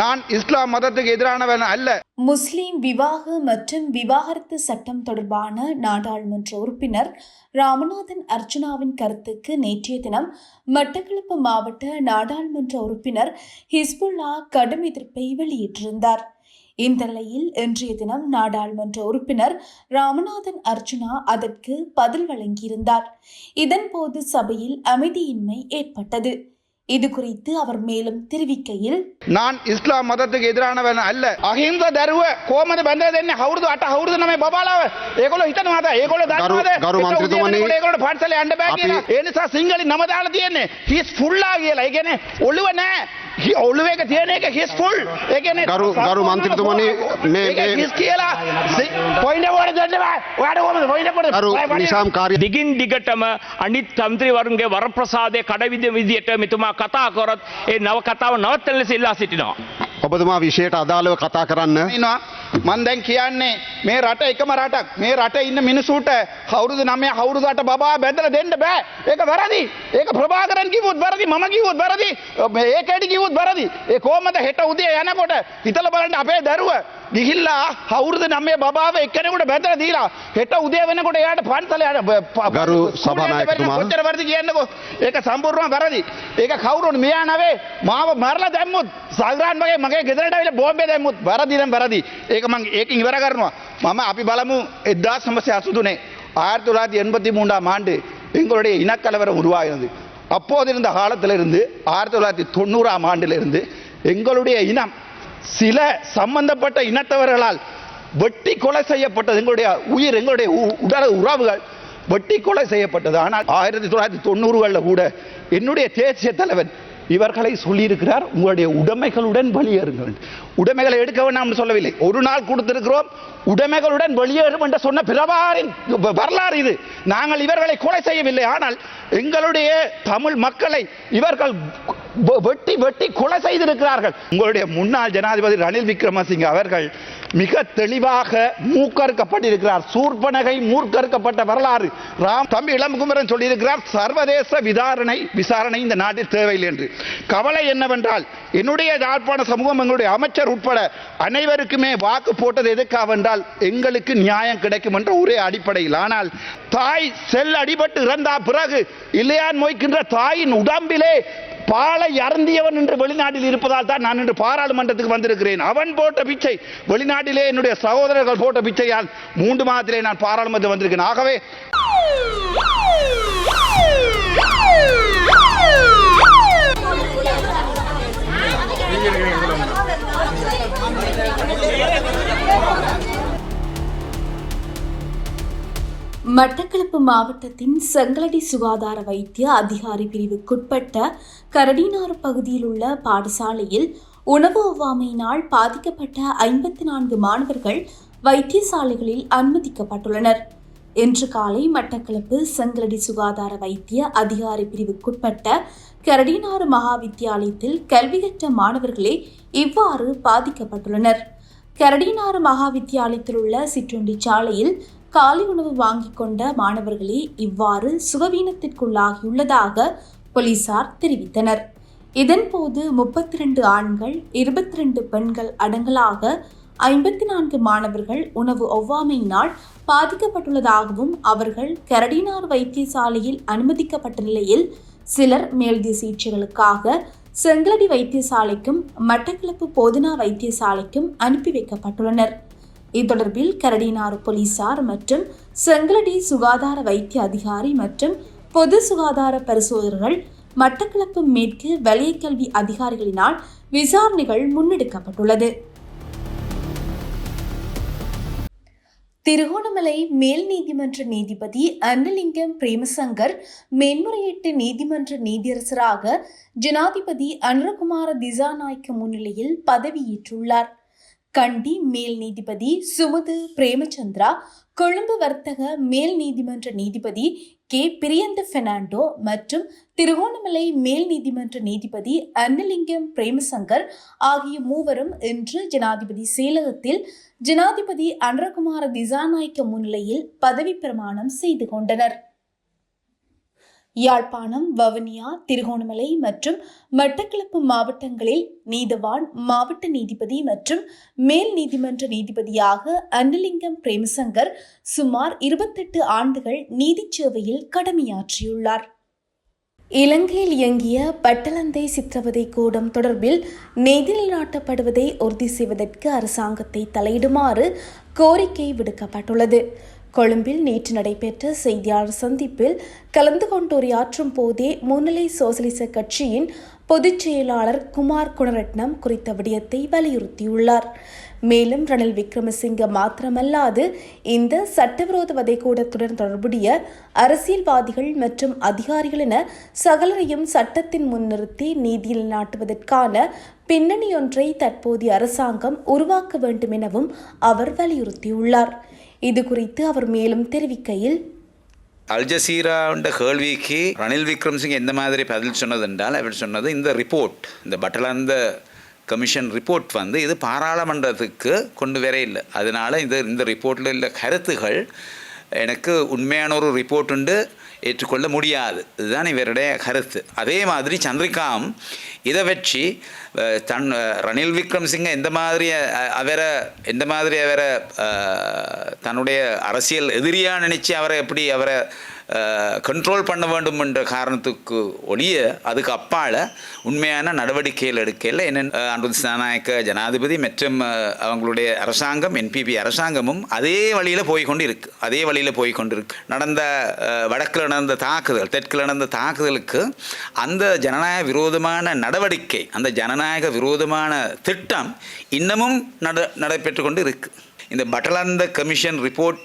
நான் இஸ்லாம் மதத்துக்கு எதிரானவன் அல்ல. முஸ்லிம் விவாக மற்றும் விவாகரத்து சட்டம் தொடர்பான நாடாளுமன்ற உறுப்பினர் ராமநாதன் அர்ச்சுனாவின் கருத்துக்கு நேற்றைய தினம் மட்டக்களப்பு மாவட்ட நாடாளுமன்ற உறுப்பினர் ஹிஸ்புல்லா கடும் எதிர்ப்பை வெளியிட்டிருந்தார். இந்த நிலையில் இன்றைய தினம் நாடாளுமன்ற உறுப்பினர் ராமநாதன் அர்ச்சுனா அதற்கு பதில் வழங்கியிருந்தார். இதன்போது சபையில் அமைதியின்மை ஏற்பட்டது. இது குறித்து அவர் மேலும் தெரிவிக்கையில் நான் இஸ்லாம் මතක එදරානවන අල්ල අහින්ද දරුව කෝමද බැඳ දෙන්න හවුරුදු අට හවුරුදු නම බලාව ඒකොල හිතනවාද ඒකොල දන්නවද ගරු මන්ත්‍රීතුමනි, ඒකොලට පන්සල අන්න බෑ අපි- කියලා ඒ නිසා සිංහලි නම දාලා තියෙන්නේ හිස් ෆුල්ලා කියලා ඒ කියන්නේ ඔළුව නෑ ඔවුලුවක තියෙන එක හිස් ෆුල් ඒකන ගරු ගරු මන්ත්‍රතුමන මේ කියලා පොයිනවට දන්නවා වැඩ ොම පොයිනකට රු නිසාම් කාරය දිගින් දිගටම අනිත් තන්ත්‍රීවරුන්ගේ වර ප්‍රසාදය කඩවිද විදියට මෙතුමා කතා කොරත් ඒ නව කතාව නවත්තල සිල්ලා සිටිනවා. ඔබතුමා විෂයට අදාළව කතා කරන්න. නවා. මන් දැන් කියන්නේ මේ රට එකම රටක්. මේ රට ඉන්න මිනිසුන්ට කවුරුද නමය කවුරුදට බබා බැඳලා දෙන්න බෑ. ඒක වැරදි. ඒක ප්‍රභාකරන් කිව්වොත් වැරදි මම කිව්වොත් වැරදි ඒකඩි කිව්වොත් වැරදි. ඒ කොහමද හෙට උදේ යනකොට හිතලා බලන්න අපේ දරුව ගිහිල්ලා කවුරුද නමේ බබාව එක්කෙනෙකුට බැඳලා දීලා හෙට උදේ වෙනකොට එයාට පන්සල යන ගරු සභානායකතුමා. කොච්චර වැරදි කියන්නකෝ. ඒක සම්පූර්ණව වැරදි. ඒක කවුරුන් මෙයා නවේ මාව මරලා දැම්මුත් සල්රාන් වගේ මගේ ගෙදරට ඇවිල්ලා බෝම්බේ දැම්මුත් වැරදි නම් වැරදි. ඒක මං ඒකෙන් ඉවර කරනවා මම අපි බලමු 1983 ஆயிரத்தி தொள்ளாயிரத்தி எண்பத்தி மூன்றாம் ஆண்டு எங்களுடைய இனக்கலவரம் உருவாகினது அப்போது இருந்த காலத்திலிருந்து ஆயிரத்தி தொள்ளாயிரத்தி தொண்ணூறாம் ஆண்டிலிருந்து எங்களுடைய இனம் சில சம்பந்தப்பட்ட இனத்தவர்களால் வெட்டி கொலை செய்யப்பட்டது எங்களுடைய உயிர் எங்களுடைய உ- உடல் உறவுகள் வெட்டி கொலை செய்யப்பட்டது ஆனால் ஆயிரத்தி தொள்ளாயிரத்தி தொண்ணூறுகளில் கூட என்னுடைய தேசிய தலைவன் இவர்களை சொல்லியிருக்கிறார். உங்களுடைய உடைமைகளுடன் வெளியேறுங்கள். உடைமைகளை எடுக்க வேண்டாம் சொல்லவில்லை. ஒரு நாள் கொடுத்திருக்கிறோம். உடைமைகளுடன் வெளியேறும் என்று சொன்ன பிரபாரின் வரலாறு இது. நாங்கள் இவர்களை கொலை செய்யவில்லை. ஆனால் எங்களுடைய தமிழ் மக்களை இவர்கள் வெட்டி வெட்டி கொலை செய்திருக்கிறார்கள். உங்களுடைய முன்னாள் ஜனாதிபதி ரணில் விக்ரமசிங்க அவர்கள் மிக தெளிவாக மூக்கறுக்கப்பட்டிருக்கிறார். சூர்பனகை மூர்க்கறுக்கப்பட்ட வரலாறு. ராம் தம்பி இளம்குமரன் சொல்லியிருக்கிறார் சர்வதேச விதாரணை விசாரணை இந்த நாட்டில் தேவையில்லை என்று. கவலை என்னவென்றால் என்னுடைய யாழ்ப்பாண சமூகம் எங்களுடைய அமைச்சர் உட்பட அனைவருக்குமே வாக்கு போட்டது எதுக்காக என்றால் எங்களுக்கு நியாயம் கிடைக்கும் என்ற ஒரே அடிப்படையில். ஆனால் தாய் செல் அடிபட்டு இறந்தா பிறகு இல்லையான் மொய்க்கின்ற தாயின் உடம்பிலே பாலை அருந்தியவன் என்று வெளிநாட்டில் இருப்பதால் தான் நான் இன்று பாராளுமன்றத்துக்கு வந்திருக்கிறேன். அவன் போட்ட பிச்சை வெளிநாட்டிலே என்னுடைய சகோதரர்கள் போட்ட பிச்சையால் மூன்று மாதத்திலே நான் பாராளுமன்றம் வந்திருக்கேன் ஆகவே மட்டக்களப்பு மாவட்டத்தின் செங்கலடி சுகாதார வைத்திய அதிகாரி பிரிவுக்குட்பட்ட கரடினாறு பகுதியில் உள்ள பாடசாலையில் உணவு ஒவ்வாமையினால் பாதிக்கப்பட்ட ஐம்பத்தி நான்கு மாணவர்கள் வைத்தியசாலைகளில் அனுமதிக்கப்பட்டுள்ளனர். இன்று காலை மட்டக்களப்பு செங்கலடி சுகாதார வைத்திய அதிகாரி பிரிவுக்குட்பட்ட கரடினாறு மகாவித்தியாலயத்தில் கல்வி கற்ற மாணவர்களே இவ்வாறு பாதிக்கப்பட்டுள்ளனர். கரடினாறு மகாவித்தியாலயத்தில் உள்ள சிற்றுண்டி சாலையில் காலை உணவு வாங்கிக் கொண்ட மாணவர்களே இவ்வாறு சுகவீனத்திற்குள்ளாகியுள்ளதாக போலீசார் தெரிவித்தனர். இதன்போது முப்பத்தி ரெண்டு ஆண்கள் இருபத்தி ரெண்டு பெண்கள் அடங்கலாக ஐம்பத்தி நான்கு மாணவர்கள் உணவு ஒவ்வாமையினால் பாதிக்கப்பட்டுள்ளதாகவும் அவர்கள் கரடினார் வைத்தியசாலையில் அனுமதிக்கப்பட்ட நிலையில் சிலர் மேல்திய சிகிச்சைகளுக்காக செங்கலடி வைத்தியசாலைக்கும் மட்டக்களப்பு போதனா வைத்தியசாலைக்கும் அனுப்பி வைக்கப்பட்டுள்ளனர். இத்தொடர்பில் கரடினார் போலீசார் மற்றும் செங்கலடி சுகாதார வைத்திய அதிகாரி மற்றும் பொது சுகாதார பரிசோதகர்கள் மட்டக்களப்பு மேற்கு வலயக்கல்வி கல்வி அதிகாரிகளினால் விசாரணைகள் முன்னெடுக்கப்பட்டுள்ளது. திருகோணமலை மேல் நீதிமன்ற நீதிபதி அன்னலிங்கம் பிரேமசங்கர் மேன்முறையீட்டு நீதிமன்ற நீதியரசராக ஜனாதிபதி அனுரகுமார திசாநாயக்க முன்னிலையில் பதவியேற்றுள்ளார். கண்டி மேல் நீதிபதி சுமுது பிரேமச்சந்திரா கொழும்பு வர்த்தக மேல் நீதிமன்ற நீதிபதி கே. பிரியந்த பெர்னாண்டோ மற்றும் திருகோணமலை மேல் நீதிமன்ற நீதிபதி அன்னலிங்கம் பிரேமசங்கர் ஆகிய மூவரும் இன்று ஜனாதிபதி செயலகத்தில் ஜனாதிபதி அனுரகுமார திசாநாயக்க முன்னிலையில் பதவி பிரமாணம் செய்து கொண்டனர். யாழ்ப்பாணம் வவுனியா திருகோணமலை மற்றும் மட்டக்களப்பு மாவட்டங்களில் நீதவான் மாவட்ட நீதிபதி மற்றும் மேல் நீதிமன்ற நீதிபதியாக அன்னலிங்கம் பிரேமசங்கர் சுமார் இருபத்தெட்டு ஆண்டுகள் நீதி சேவையில் கடமையாற்றியுள்ளார். இலங்கையில் இயங்கிய பட்டலந்தை சித்திரவதை கூடம் தொடர்பில் நிதி நாட்டப்படுவதை உறுதி செய்வதற்கு அரசாங்கத்தை தலையிடுமாறு கோரிக்கை விடுக்கப்பட்டுள்ளது. கொழும்பில் நேற்று நடைபெற்ற செய்தியாளர் சந்திப்பில் கலந்து கொண்டு உரையாற்றும் போதே முன்னிலை சோசலிச கட்சியின் பொதுச் செயலாளர் குமார் குணரட்னம் குறித்த விடயத்தை வலியுறுத்தியுள்ளார். மேலும் ரணில் விக்ரமசிங்க மாத்திரமல்லாது இந்த சட்டவிரோத வதைகூடத்துடன் தொடர்புடைய அரசியல்வாதிகள் மற்றும் அதிகாரிகள் என சகலரையும் சட்டத்தின் முன்னிறுத்தி நீதியில் நாட்டுவதற்கான பின்னணியொன்றை தற்போதைய அரசாங்கம் உருவாக்க வேண்டும் எனவும் அவர் வலியுறுத்தியுள்ளார். இது குறித்து அவர் மேலும் தெரிவிக்கையில் அல்ஜசீராண்ட கேள்விக்கு ரணில் விக்ரம்சிங் எந்த மாதிரி பதில் சொன்னது என்றால் அவர் சொன்னது இந்த ரிப்போர்ட் இந்த பட்டலந்த கமிஷன் ரிப்போர்ட் வந்து இது பாராளுமன்றத்துக்கு கொண்டு வர இல்லை. அதனால் இந்த இந்த ரிப்போர்ட்டில் உள்ள கருத்துகள் எனக்கு உண்மையான ஒரு ரிப்போர்ட் உண்டு. ஏற்றுக்கொள்ள முடியாது. இதுதான் இவருடைய கருத்து. அதே மாதிரி சந்திரிகாம் இதை வச்சு தன் ரணில் விக்ரம் சிங்கை எந்த மாதிரி அவரை எந்த மாதிரி அவரை தன்னுடைய அரசியல் எதிரியாக நினச்சி அவரை எப்படி அவரை கண்ட்ரோல் பண்ண வேண்டும் என்ற காரணத்துக்கு ஒழிய அதுக்கு அப்பால் உண்மையான நடவடிக்கைகள் எடுக்கையில் என்ன அனுருத் நாயக்க ஜனாதிபதி மற்றும் அவங்களுடைய அரசாங்கம் என்பிபி அரசாங்கமும் அதே வழியில் போய்கொண்டு இருக்கு அதே வழியில் போய்கொண்டு இருக்கு நடந்த வடக்கில் நடந்த தாக்குதல் தெற்கில் நடந்த தாக்குதலுக்கு அந்த ஜனநாயக விரோதமான நடவடிக்கை அந்த ஜனநாயக விரோதமான திட்டம் இன்னமும் நட நடைபெற்று கொண்டு இருக்கு இந்த பட்டலந்த கமிஷன் ரிப்போர்ட்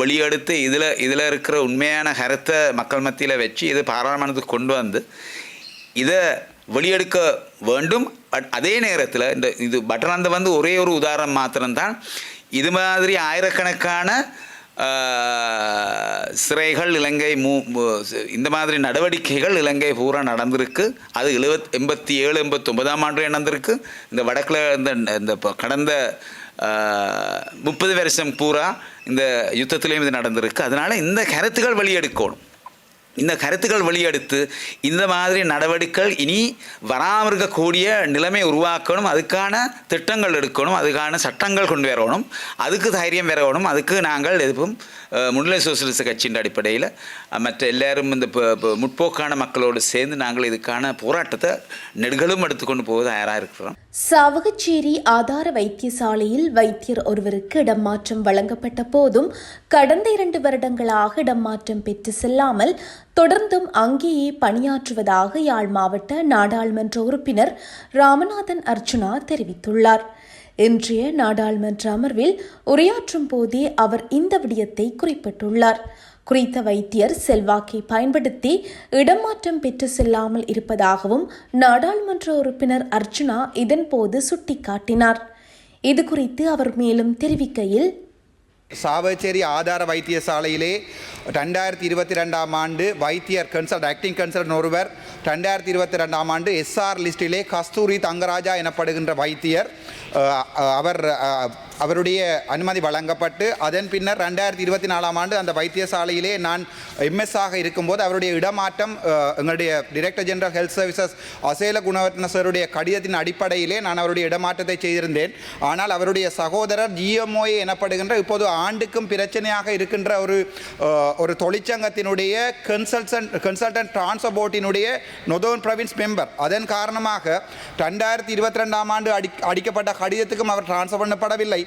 வெளியெடுத்து இதில் இதில் இருக்கிற உண்மையான கருத்தை மக்கள் மத்தியில் வச்சு இது பாராளுமன்றத்துக்கு கொண்டு வந்து இதை வெளியெடுக்க வேண்டும். பட் அதே நேரத்தில் இந்த இது பட்டனந்த வந்து ஒரே ஒரு உதாரணம் மாத்திரம்தான். இது மாதிரி ஆயிரக்கணக்கான சிறைகள் இலங்கை மூ இந்த மாதிரி நடவடிக்கைகள் இலங்கை பூரா நடந்திருக்கு. அது எழுபத் எண்பத்தி ஏழு எண்பத்தொன்பதாம் ஆண்டு நடந்திருக்கு. இந்த வடக்கில் இந்த இந்த கடந்த முப்பது வருஷம் பூரா இந்த யுத்தத்திலையும் இது நடந்திருக்கு. அதனால் இந்த கருத்துக்கள் வெளியெடுக்கணும். இந்த கருத்துக்கள் வெளியெடுத்து இந்த மாதிரி நடவடிக்கைகள் இனி வராமல் இருக்கக்கூடிய நிலைமை உருவாக்கணும். அதுக்கான திட்டங்கள் எடுக்கணும். அதுக்கான சட்டங்கள் கொண்டு வரணும். அதுக்கு தைரியம் வரணும். அதுக்கு நாங்கள் எதுவும் முன்னிலை சோசியலிச கட்சியின் அடிப்படையில் மற்ற எல்லாரும் இந்த முற்போக்கான மக்களோடு சேர்ந்து நாங்கள் இதுக்கான போராட்டத்தை நெடுகளும் எடுத்துக்கொண்டு போக தயாராக இருக்கிறோம். சாவகச்சேரி ஆதார வைத்தியசாலையில் வைத்தியர் ஒருவருக்கு இடமாற்றம் வழங்கப்பட்ட போதும் கடந்த இரண்டு வருடங்களாக இடமாற்றம் பெற்று செல்லாமல் தொடர்ந்தும் அங்கேயே பணியாற்றுவதாக யாழ் மாவட்ட நாடாளுமன்ற உறுப்பினர் ராமநாதன் அர்ச்சுனா தெரிவித்துள்ளார். இன்றைய நாடாளுமன்ற அமர்வில் உரையாற்றும் போதே அவர் இந்த விடயத்தை குறிப்பிட்டுள்ளார். குறித்த வைத்தியர் செல்வாக்கை பயன்படுத்தி இடமாற்றம் பெற்று செல்லாமல் இருப்பதாகவும் நாடாளுமன்ற உறுப்பினர் அர்ச்சுனா இதன்போது சுட்டிக்காட்டினார். இது குறித்து அவர் மேலும் தெரிவிக்கையில் சாவச்சேரி ஆதார வைத்தியசாலையிலே ரெண்டாயிரத்தி இருபத்தி ரெண்டாம் ஆண்டு வைத்தியர் கன்சல்ட் ஆக்டிங் கன்சல்ட் ஒருவர் ரெண்டாயிரத்தி இருபத்தி ரெண்டாம் ஆண்டு எஸ்ஆர் லிஸ்டிலே கஸ்தூரி தங்கராஜா எனப்படுகின்ற வைத்தியர் அவர் அவருடைய அனுமதி வழங்கப்பட்டு அதன் பின்னர் ரெண்டாயிரத்தி இருபத்தி நாலாம் ஆண்டு அந்த வைத்தியசாலையிலே நான் எம்எஸ் ஆக இருக்கும்போது அவருடைய இடமாற்றம் எங்களுடைய director general health services Asela Gunawardena சாருடைய கடிதத்தின் அடிப்படையிலே நான் அவருடைய இடமாற்றத்தை செய்திருந்தேன். ஆனால் அவருடைய சகோதரர் ஜிஎம்ஓஏ எனப்படுகின்ற இப்போது ஆண்டுக்கும் பிரச்சனையாக இருக்கின்ற ஒரு ஒரு தொழிற்சங்கத்தினுடைய கன்சல்டன்ட் கன்சல்டன்ட் டிரான்ஸ்பர் போர்ட்டினுடைய நொதோன் ப்ரவின்ஸ் மெம்பர் அதன் காரணமாக ரெண்டாயிரத்தி இருபத்தி ரெண்டாம் ஆண்டு அடி அடிக்கப்பட்ட கடிதத்துக்கும் அவர் டிரான்ஸ்ஃபர் பண்ணப்படவில்லை.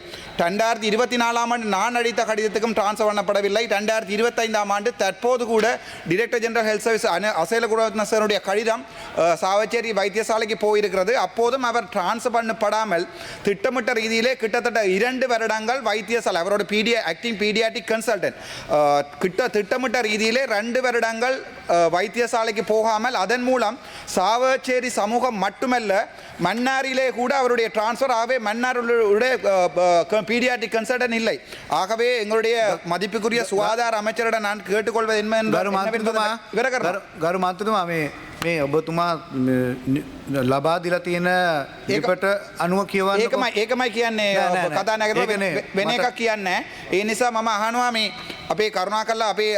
ரெண்டாயிரத்தி இருபத்தி நாலாம் ஆண்டு நான் அடித்த கடிதத்துக்கும் டிரான்ஸ்ஃபர் பண்ணப்படவில்லை. ரெண்டாயிரத்தி இருபத்தைந்தாம் ஆண்டு தற்போது கூட டிரெக்டர் ஜெனரல் ஹெல்த் சர்வீஸ் அன அசேல கடிதம் சாவச்சேரி வைத்தியசாலைக்கு போயிருக்கிறது. அப்போதும் அவர் டிரான்ஸ்ஃபர் பண்ணப்படாமல் திட்டமிட்ட ரீதியிலே கிட்டத்தட்ட இரண்டு வருடங்கள் வைத்தியசாலை அவரோட பி പീഡിയ ആക്ടിംഗ് പീഡിയാറ്റിക് കൺസൾട്ടൻറ്റ് കിട്ട തിട്ടമിട്ട രീതിയിലെ രണ്ട് വരുടങ്ങൾ வைத்தியசாலைக்கு போகாமல் அதன் மூலம் சாவச்சேரி சமூகம் மட்டுமல்ல மன்னாரிலே கூட அவருடைய டிரான்ஸ்ஃபர் ஆகவே மன்னாருடைய பீடியாட்டிக் கன்சல்டன் இல்லை ஆகவே எங்களுடைய மதிப்புக்குரிய சுகாதார அமைச்சரிடம் நான் கேட்டுக்கொள்வது என்ன கரு மாத்திரமா கரு மே மே ලබා දිලා තියෙන ඒකට අනුව කියවන්න ඒකමයි ඒකමයි කියන්නේ නෑ, නෑ, නෑ. කතා නැගර ඒකනේ. වෙන මට- එකක් කියන්න ඒ නිසා මම අහනවා මේ අපේ කරුණා කල්ලා අපේ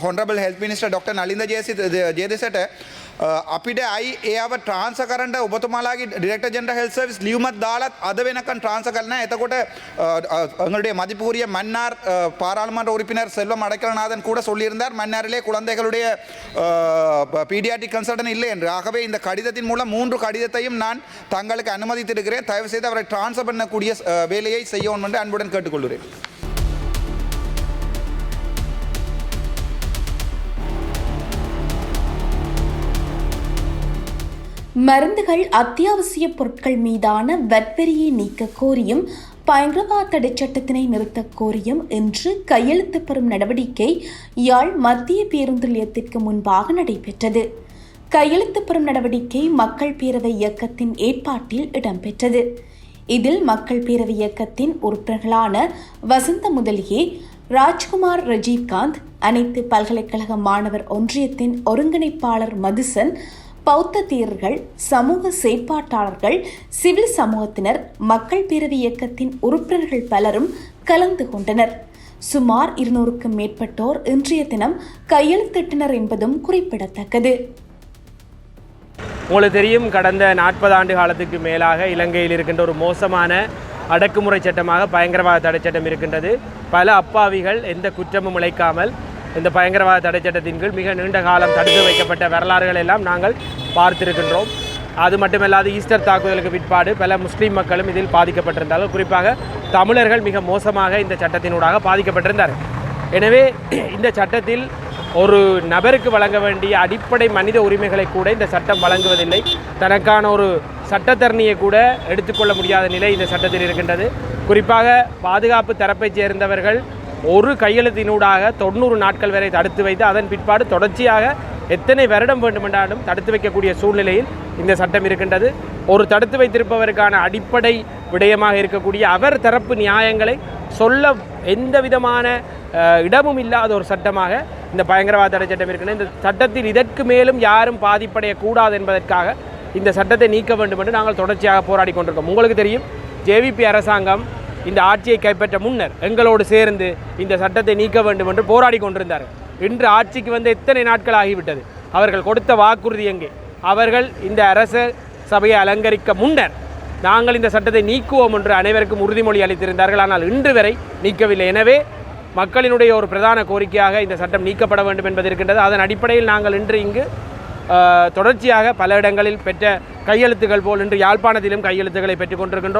හොන්ඩබල් හෙල් මිනිස්ට ඩොක්ට නලින්ද ජේසි ජේදෙසට අපිට අයි ඒව ට්‍රාන්ස කරට ඔබතුමාලාගේ ඩිරෙක්ට ජෙන්ට හෙල් සවිස් ලියුමත් දාලත් අද වෙනකන් ට්‍රාන්ස කරන එතකොට அவங்களுடைய மதிப்புரிய மன்னார் அஹ், பாராளுமன்ற உறுப்பினர் செல்வம் அடைக்கலநாதன் கூட சொல்லியிருந்தார் மன்னாரிலே குழந்தைகளுடைய பீடியாட்டிக் கன்சல்டன் இல்லை என்று ஆகவே இந்த கடிதத்தின் மூலம் மூன்று கடிதத்தையும் நான் தங்களுக்கு அனுமதித்திருக்கிறேன். தயவு செய்து அவரை டிரான்ஸ்ஃபர் பண்ணக்கூடிய வேலையை செய்யவும் என்று அன்புடன் கேட்டுக்கொள்கிறேன். மருந்துகள் அத்தியாவசிய பொருட்கள் மீதான வட்வரியை நீக்க கோரியும் பயங்கரவாத தடைச் சட்டத்தினை நிறுத்தக் கோரியும் இன்று கையெழுத்து பெறும் நடவடிக்கை யாழ் மத்திய பேருந்து நிலையத்திற்கு முன்பாக நடைபெற்றது. கையெழுத்து பெறும் நடவடிக்கை மக்கள் பேரவை இயக்கத்தின் ஏற்பாட்டில் இடம்பெற்றது. இதில் மக்கள் பேரவை இயக்கத்தின் உறுப்பினர்களான வசந்த முதலியே ராஜ்குமார் ரஜீவ்காந்த் அனைத்து பல்கலைக்கழக மாணவர் ஒன்றியத்தின் ஒருங்கிணைப்பாளர் மதுசன் பௌத்த தீரர்கள் சமூக செயற்பாட்டாளர்கள் சிவில் சமூகத்தினர் மக்கள் பேரவை இயக்கத்தின் உறுப்பினர்கள் பலரும் கலந்து கொண்டனர். சுமார் இருநூறுக்கும் மேற்பட்டோர் இன்றைய தினம் கையெழுத்திட்டனர் என்பதும் குறிப்பிடத்தக்கது. உங்களுக்கு தெரியும் கடந்த நாற்பது ஆண்டு காலத்துக்கு மேலாக இலங்கையில் இருக்கின்ற ஒரு மோசமான அடக்குமுறை சட்டமாக பயங்கரவாத தடை சட்டம் இருக்கின்றது. பல அப்பாவிகள் எந்த குற்றமும் இழைக்காமல் இந்த பயங்கரவாத தடை சட்டத்தின் கீழ் மிக நீண்ட காலம் தடுத்து வைக்கப்பட்ட வரலாறுகள் எல்லாம் நாங்கள் பார்த்திருக்கின்றோம். அது மட்டுமல்லாது ஈஸ்டர் தாக்குதலுக்கு பிற்பாடு பல முஸ்லீம் மக்களும் இதில் பாதிக்கப்பட்டிருந்தார்கள். குறிப்பாக தமிழர்கள் மிக மோசமாக இந்த சட்டத்தினூடாக பாதிக்கப்பட்டிருந்தார்கள். எனவே இந்த சட்டத்தில் ஒரு நபருக்கு வழங்க வேண்டிய அடிப்படை மனித உரிமைகளை கூட இந்த சட்டம் வழங்குவதில்லை. தனக்கான ஒரு சட்டத்தரணியை கூட எடுத்துக்கொள்ள முடியாத நிலை இந்த சட்டத்தில் இருக்கின்றது. குறிப்பாக பாதுகாப்பு தரப்பைச் சேர்ந்தவர்கள் ஒரு கையெழுத்தினூடாக தொண்ணூறு நாட்கள் வரை தடுத்து வைத்து அதன் பிற்பாடு தொடர்ச்சியாக எத்தனை வருடம் வேண்டுமென்றாலும் தடுத்து வைக்கக்கூடிய சூழ்நிலையில் இந்த சட்டம் இருக்கின்றது. ஒரு தடுத்து வைத்திருப்பவருக்கான அடிப்படை விடயமாக இருக்கக்கூடிய அவர் தரப்பு நியாயங்களை சொல்ல எந்த விதமான இடமும் இல்லாத ஒரு சட்டமாக இந்த பயங்கரவாத தடை சட்டம் இருக்குன்னு இந்த சட்டத்தில் இதற்கு மேலும் யாரும் பாதிப்படையக்கூடாது என்பதற்காக இந்த சட்டத்தை நீக்க வேண்டும் என்று நாங்கள் தொடர்ச்சியாக போராடி கொண்டிருக்கோம். உங்களுக்கு தெரியும் ஜேவிபி அரசாங்கம் இந்த ஆட்சியை கைப்பற்ற முன்னர் எங்களோடு சேர்ந்து இந்த சட்டத்தை நீக்க வேண்டும் என்று போராடி கொண்டிருந்தார் இன்று ஆட்சிக்கு வந்து எத்தனை நாட்கள் ஆகிவிட்டது? அவர்கள் கொடுத்த வாக்குறுதி எங்கே? அவர்கள் இந்த அரச சபையை அலங்கரிக்க முன்னர் நாங்கள் இந்த சட்டத்தை நீக்குவோம் என்று அனைவருக்கும் உறுதிமொழி அளித்திருந்தார்கள். ஆனால் இன்று வரை நீக்கவில்லை. எனவே மக்களினுடைய ஒரு பிரதான கோரிக்கையாக இந்த சட்டம் நீக்கப்பட வேண்டும் என்பது இருக்கின்றது. அதன் அடிப்படையில் நாங்கள் இன்று இங்கு தொடர்ச்சியாக பல இடங்களில் பெற்ற கையெழுத்துக்கள் போல் இன்று யாழ்ப்பாணத்திலும் கையெழுத்துக்களை பெற்றுக் கொண்டிருக்கின்றோம்.